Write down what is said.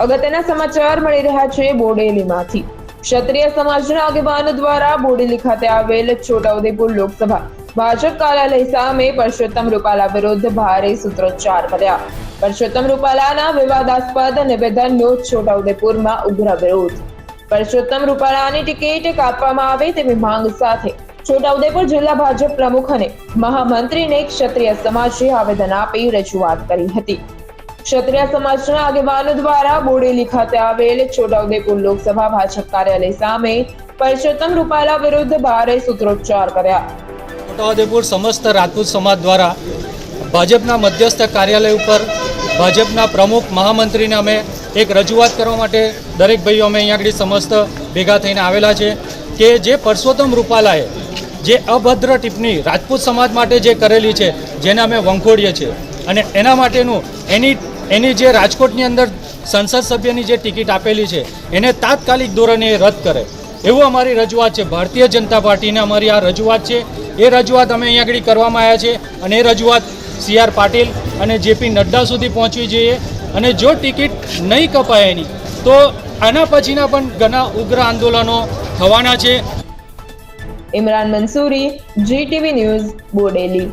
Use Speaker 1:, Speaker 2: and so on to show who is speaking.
Speaker 1: અગત્યના સમાચાર મળી રહ્યા છે બોડેલીમાંથી. ક્ષત્રિય સમાજના આગેવાનો દ્વારા બોડેલી ખાતે આવેલ છોટાઉદેપુર લોકસભા ભાજપ કાર્યાલય સામે પરસોત્તમ રૂપાલા વિરુદ્ધ ભારે સૂત્રોચ્ચાર કર્યા. પરસોત્તમ રૂપાલાના વિવાદાસ્પદ નિવેદનનો છોટાઉદેપુરમાં ઉગ્ર વિરોધ. પરસોત્તમ રૂપાલાની ટિકિટ કાપવામાં આવે તેવી માંગ સાથે છોટાઉદેપુર જિલ્લા ભાજપ પ્રમુખ અને મહામંત્રીને ક્ષત્રિય સમાજે આવેદન આપી રજૂઆત કરી હતી. ક્ષત્રિય સમાજના આગેવાનો દ્વારા બોડેલી ખાતે આવેલ છોટાઉદેપુર લોકસભા ભાજપ કાર્યાલય સામે પરસોત્તમ રૂપાલા વિરુદ્ધ ભારે સૂત્રોચ્ચાર કર્યા.
Speaker 2: છોટાઉદેપુર સમસ્ત રાજપૂત સમાજ દ્વારા ભાજપના મધ્યસ્થ કાર્યાલય ઉપર ભાજપના પ્રમુખ મહામંત્રીને અમે એક રજૂઆત કરવા માટે દરેક ભાઈઓ અમે અહીંયા આગળ સમસ્ત ભેગા થઈને આવેલા છે કે જે પરસોત્તમ રૂપાલાએ જે અભદ્ર ટિપ્પણી રાજપૂત સમાજ માટે જે કરેલી છે, જેને અમે વંખોડીએ છીએ અને એના માટેનું એની એની જે રાજકોટની અંદર સંસદ સભ્યની જે ટિકિટ આપેલી છે, એને તાત્કાલિક ધોરણે રદ કરે. એવું અમારી રજૂઆત છે. ભારતીય જનતા પાર્ટીને અમારી આ રજૂઆત છે. એ રજૂઆત અમે અહીંયા આગળ કરવામાં આવ્યા છે અને એ રજૂઆત સી આર પાટીલ અને જેપી નડ્ડા સુધી પહોંચવી જોઈએ અને જો ટિકિટ નહીં કપાય એની, તો આના પછીના પણ ઘણા ઉગ્ર આંદોલનો થવાના છે.
Speaker 1: Imran Mansuri GTV news Bodeli.